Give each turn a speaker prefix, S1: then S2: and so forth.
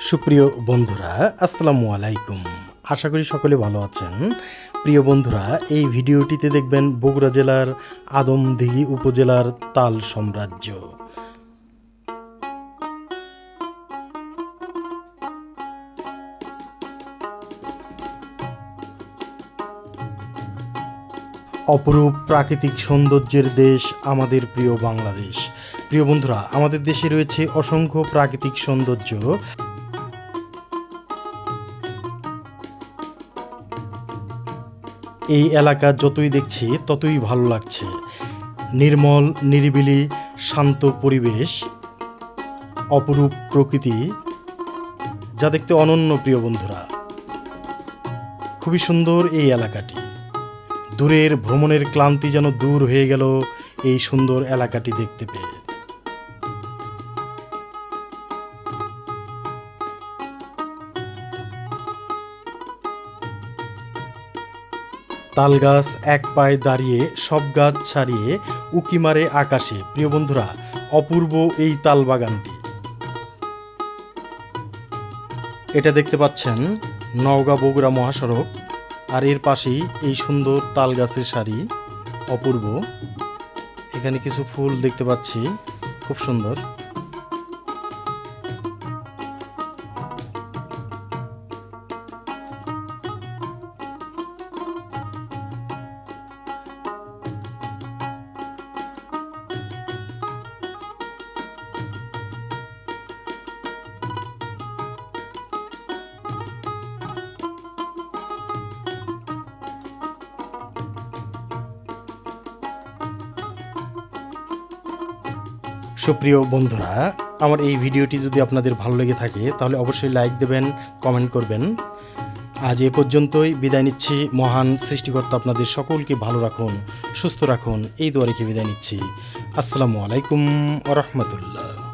S1: সুপ্রিয় বন্ধুরা, আসসালামু আলাইকুম। আশা করি সকলে ভালো আছেন। প্রিয় বন্ধুরা, এই ভিডিওটিতে দেখবেন বগুড়া জেলার আদমদিঘি উপজেলার তাল সাম্রাজ্য। অপরূপ প্রাকৃতিক সৌন্দর্যের দেশ আমাদের প্রিয় বাংলাদেশ। প্রিয় বন্ধুরা, আমাদের দেশে রয়েছে অসংখ্য প্রাকৃতিক সৌন্দর্য। এই এলাকা যতই দেখছি, ততই ভালো লাগছে। নির্মল, নিরিবিলি, শান্ত পরিবেশ, অপরূপ প্রকৃতি, যা দেখতে অনন্য প্রিয় বন্ধুরা। খুবই সুন্দর এই এলাকাটি। দূরের ভ্রমণের ক্লান্তি যেন দূর হয়ে গেল এই সুন্দর এলাকাটি দেখতে পেয়ে। তাল গাছ এক পায়ে দাঁড়িয়ে সব গাছ ছাড়িয়ে উকি মারে আকাশে। প্রিয় বন্ধুরা, অপূর্ব এই তাল বাগানটি এটা দেখতে পাচ্ছেন নওগাঁ বগুড়া মহাসড়ক, আর এর পাশেই এই সুন্দর তাল গাছের সারি অপূর্ব। এখানে কিছু ফুল দেখতে পাচ্ছি, খুব সুন্দর। সুপ্রিয় বন্ধুরা, আমার এই ভিডিওটি যদি আপনাদের ভালো লেগে থাকে, তাহলে অবশ্যই লাইক দেবেন, কমেন্ট করবেন। আজ এ পর্যন্তই, বিদায় নিচ্ছি। মহান সৃষ্টিকর্তা আপনাদের সকলকে ভালো রাখুন, সুস্থ রাখুন, এই দোয়া রেখে বিদায় নিচ্ছি। আসসালামু আলাইকুম রহমতুল্লাহ।